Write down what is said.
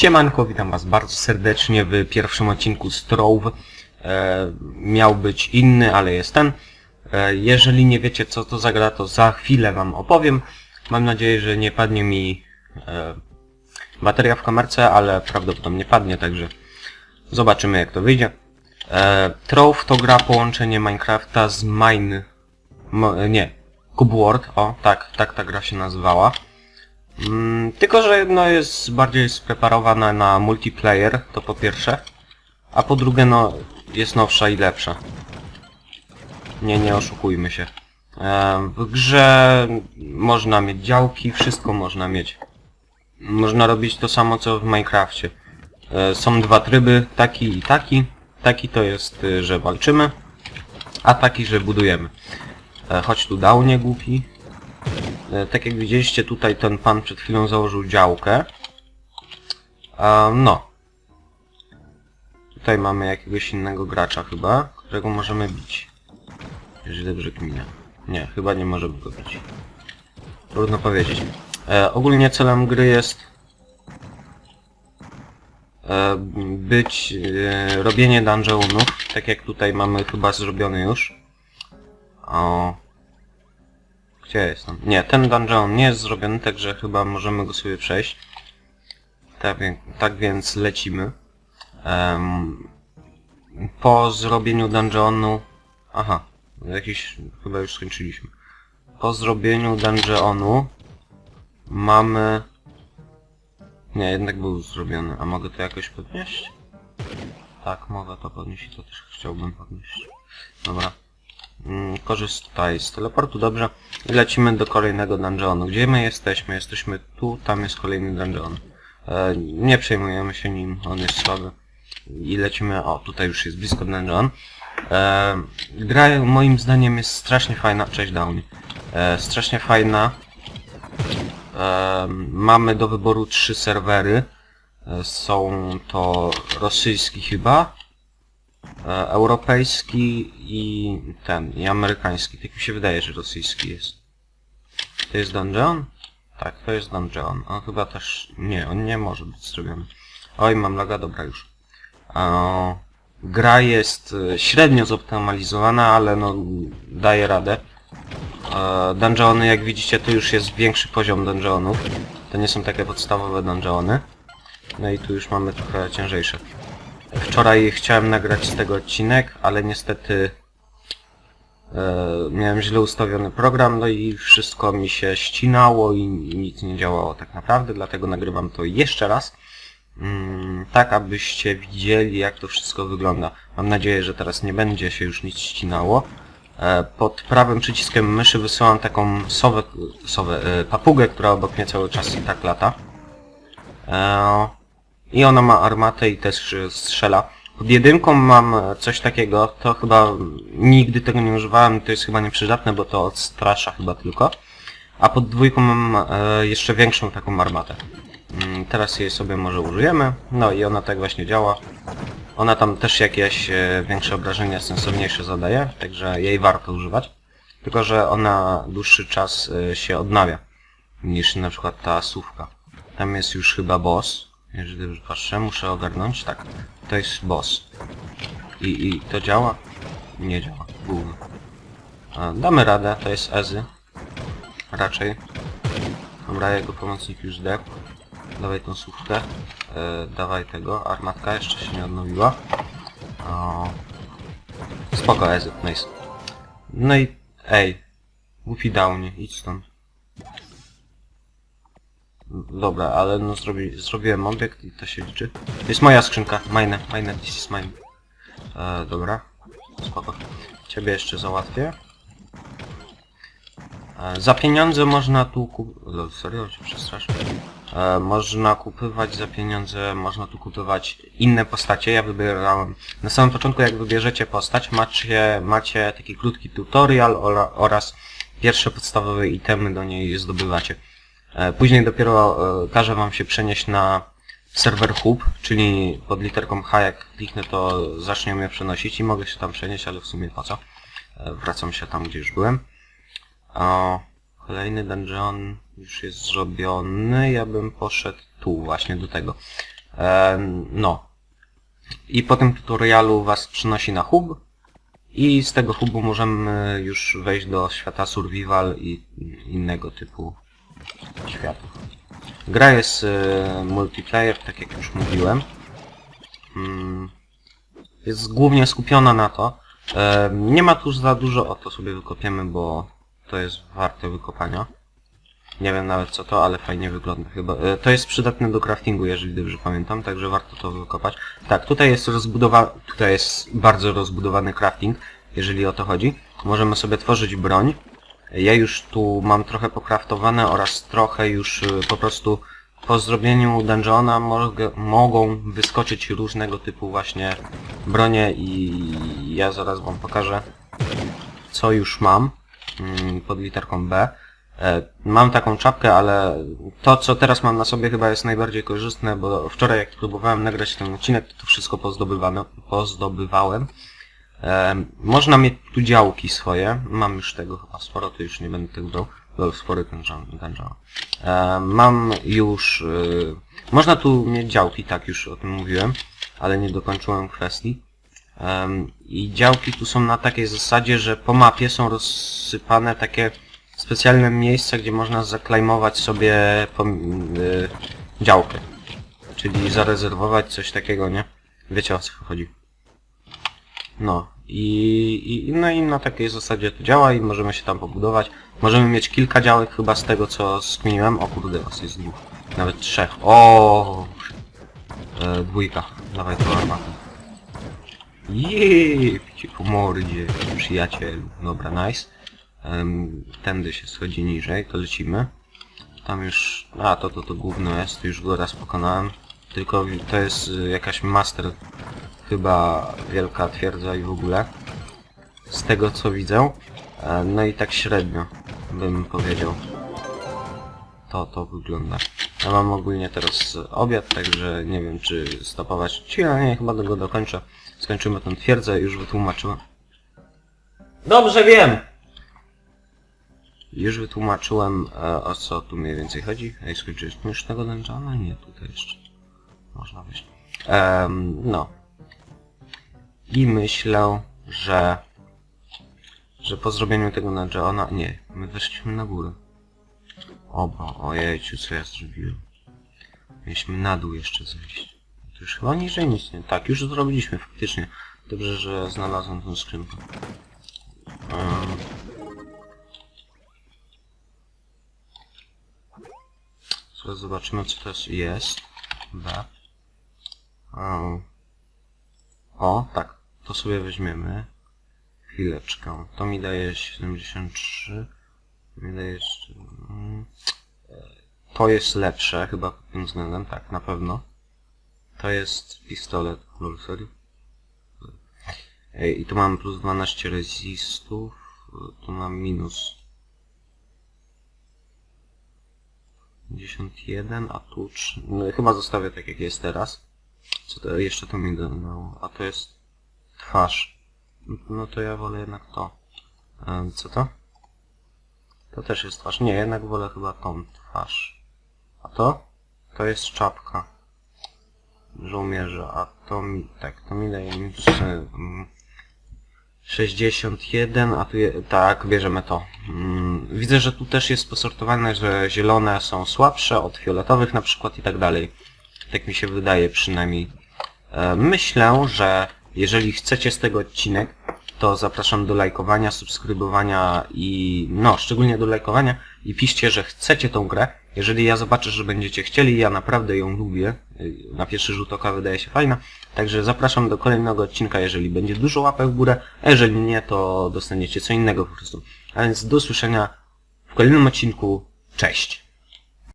Siemanko, witam was bardzo serdecznie w pierwszym odcinku z Trove. E, miał być inny, ale jest ten. E, jeżeli nie wiecie co to za gra, to za chwilę wam opowiem. Mam nadzieję, że nie padnie mi e, bateria w kamerce, ale prawdopodobnie padnie, także zobaczymy jak to wyjdzie. E, Trove to gra połączenie Minecrafta z Mine... Nie, Cubeword, o tak, tak ta gra się nazywała. Mm, tylko, że no jest bardziej spreparowana na multiplayer, to po pierwsze. A po drugie, no jest nowsza i lepsza. Nie, nie oszukujmy się. W grze można mieć działki, wszystko można mieć. Można robić to samo co w Minecrafcie. E, są dwa tryby, taki i taki. Taki to jest, y, że walczymy, a taki, że budujemy. E, chodź tu dał, nie głupi. E, Tak jak widzieliście tutaj ten pan przed chwilą założył działkę. No. Tutaj mamy jakiegoś innego gracza chyba, którego możemy bić. Jeżeli dobrze kminę. Nie, chyba nie możemy go bić. Trudno powiedzieć. E, ogólnie celem gry jest e, być robienie dungeonów, tak jak tutaj mamy chyba zrobiony już. O, gdzie jestem? Nie, ten dungeon nie jest zrobiony, także chyba możemy go sobie przejść. Tak, tak więc lecimy. Em, po zrobieniu dungeonu... Aha, jakiś... chyba już skończyliśmy. Po zrobieniu dungeonu mamy... Nie, jednak był zrobiony. A mogę to jakoś podnieść? Tak, mogę to podnieść i to też chciałbym podnieść. Dobra. Mm, korzystaj z teleportu, dobrze. I lecimy do kolejnego dungeonu. Gdzie my jesteśmy? Jesteśmy tu, tam jest kolejny dungeon. E, nie przejmujemy się nim, on jest słaby. I lecimy, o tutaj już jest blisko dungeon. E, gra moim zdaniem jest strasznie fajna, cześć Downy. E, strasznie fajna. Mamy do wyboru trzy serwery. Są to rosyjski chyba, europejski i ten, i amerykański. Tak mi się wydaje, że rosyjski jest. To jest dungeon? Tak, to jest dungeon. On chyba też... Nie, on nie może być zrobiony. Oj, mam laga, dobra już. E, gra jest e, średnio zoptymalizowana, ale no daje radę. E, dungeony, jak widzicie, to już jest większy poziom dungeonów. To nie są takie podstawowe dungeony. No i tu już mamy trochę ciężejsze. Wczoraj chciałem nagrać z tego odcinek, ale niestety e, miałem źle ustawiony program, no i wszystko mi się ścinało i nic nie działało tak naprawdę, dlatego nagrywam to jeszcze raz. Mm, tak, abyście widzieli, jak to wszystko wygląda. Mam nadzieję, że teraz nie będzie się już nic ścinało. E, Pod prawym przyciskiem myszy wysyłam taką sowę, sowę e, papugę, która obok mnie cały czas i tak lata. E, I ona ma armatę i też e, strzela. Pod jedynką mam e, coś takiego, to chyba nigdy tego nie używałem, to jest chyba nieprzydatne, bo to odstrasza chyba tylko. A pod dwójką mam e, jeszcze większą taką armatę. Mm, Teraz jej sobie może użyjemy. No i ona tak właśnie działa. Ona tam też jakieś większe obrażenia sensowniejsze zadaje, także jej warto używać. Tylko, że ona dłuższy czas się odnawia niż na przykład ta słówka. Tam jest już chyba boss. Jeżeli dobrze patrzę, muszę ogarnąć. Tak, to jest boss. I, i to działa? Nie działa. Gówno. Damy radę, to jest Ezy. Raczej. Dobra, jego pomocnik już zdechł. Dawaj tą słuchkę. E, dawaj tego. Armatka jeszcze się nie odnowiła. O. Spoko, Ezy, nice. No i... Ej. Goofy Downie, idź stąd. Dobra, ale no zrobi, zrobiłem obiekt i to się liczy. To jest moja skrzynka. Mine, mine, this is mine. E, dobra. Spoko. Ciebie jeszcze załatwię. E, za pieniądze można tu kup... Lol, serio? Się przestraszył. E, można kupywać za pieniądze, można tu kupować inne postacie. Ja wybierałem... Na samym początku jak wybierzecie postać, macie, macie taki krótki tutorial ora, oraz pierwsze podstawowe itemy do niej zdobywacie. E, Później dopiero e, każe wam się przenieść na serwer hub, czyli pod literką H jak kliknę to zacznie mnie przenosić i mogę się tam przenieść, ale w sumie po co? E, Wracam się tam, gdzie już byłem. O, kolejny dungeon już jest zrobiony, ja bym poszedł tu właśnie do tego. No. I po tym tutorialu was przynosi na hub i z tego hubu możemy już wejść do świata survival i innego typu Gra jest e, multiplayer, tak jak już mówiłem. Mm, jest głównie skupiona na to. E, nie ma tu za dużo, o to sobie wykopiemy, bo to jest warte wykopania. Nie wiem nawet co to, ale fajnie wygląda chyba. E, to jest przydatne do craftingu, jeżeli dobrze pamiętam, także warto to wykopać. Tak, tutaj jest tutaj jest bardzo rozbudowany crafting, jeżeli o to chodzi. Możemy sobie tworzyć broń. Ja już tu mam trochę pokraftowane oraz trochę już y, po prostu po zrobieniu dungeona mogę, mogą wyskoczyć różnego typu właśnie bronie i ja zaraz wam pokażę co już mam mm, pod literką B. E, Mam taką czapkę, ale to co teraz mam na sobie chyba jest najbardziej korzystne, bo wczoraj jak próbowałem nagrać ten odcinek, to, to wszystko pozdobywałem. E, można mieć tu działki swoje. Mam już tego chyba sporo, to już nie będę tego brał. Był spory dungeon. dungeon. E, mam już... E, można tu mieć działki, tak już o tym mówiłem, ale nie dokończyłem kwestii. Em, I działki tu są na takiej zasadzie, że po mapie są rozsypane takie specjalne miejsca, gdzie można zaklejmować sobie y, działkę. Czyli zarezerwować coś takiego, nie? Wiecie o co chodzi. No i, i, no i na takiej zasadzie to działa i możemy się tam pobudować. Możemy mieć kilka działek chyba z tego co skminiłem. O kurde, was jest dwóch. Nawet trzech. O, e, Dwójka. Dawaj to armatę. Jeee, picie po mordzie. Dobra, nice. Em, tędy się schodzi niżej, to lecimy. Tam już... A, to to to gówno jest, już go raz pokonałem. Tylko to jest y, jakaś master chyba wielka twierdza i w ogóle. Z tego co widzę. E, No i tak średnio bym powiedział. To to wygląda. Ja mam ogólnie teraz obiad, także nie wiem czy stopować ci, ale nie, chyba go dokończę. Skończymy tę twierdzę, już wytłumaczyłem. Dobrze wiem! Już wytłumaczyłem e, o co tu mniej więcej chodzi. Ej, skończyliśmy już tego dungeona? Nie, tutaj jeszcze. Można wyjść. Em, no. I myślę, że... Że po zrobieniu tego dungeona... Nie, my weszliśmy na górę. Oba, ojejciu, co ja zrobiłem. Mieliśmy na dół jeszcze zejść. To już chyba niżej nic nie... Tak, już zrobiliśmy faktycznie. Dobrze, że znalazłem tę skrzynkę. Zaraz zobaczymy co to jest. O. o, tak. To sobie weźmiemy. Chwileczkę. To mi daje 73. To mi daje jeszcze... mm, To jest lepsze chyba pod tym względem, tak, na pewno. To jest pistolet. Lol, I tu mam plus 12 resistów. Tu mam minus 51, a tu 3. No, chyba zostawię tak jak jest teraz. Co to jeszcze to mi dało? A to jest twarz. No to ja wolę jednak to. Co to? To też jest twarz. Nie, jednak wolę chyba tą twarz. A to? To jest czapka. Żołnierza. A to mi... Tak, to mi daje minus... mm, 61, a tu je, tak, bierzemy to. Mm, widzę, że tu też jest posortowane, że zielone są słabsze od fioletowych na przykład i tak dalej. Tak mi się wydaje przynajmniej. E, myślę, że jeżeli chcecie z tego odcinek, to zapraszam do lajkowania, subskrybowania i no, szczególnie do lajkowania i piszcie, że chcecie tą grę. Jeżeli ja zobaczę, że będziecie chcieli, ja naprawdę ją lubię. Y, Na pierwszy rzut oka wydaje się fajna. Także zapraszam do kolejnego odcinka, jeżeli będzie dużo łapek w górę, a jeżeli nie, to dostaniecie co innego po prostu. A więc do usłyszenia w kolejnym odcinku. Cześć!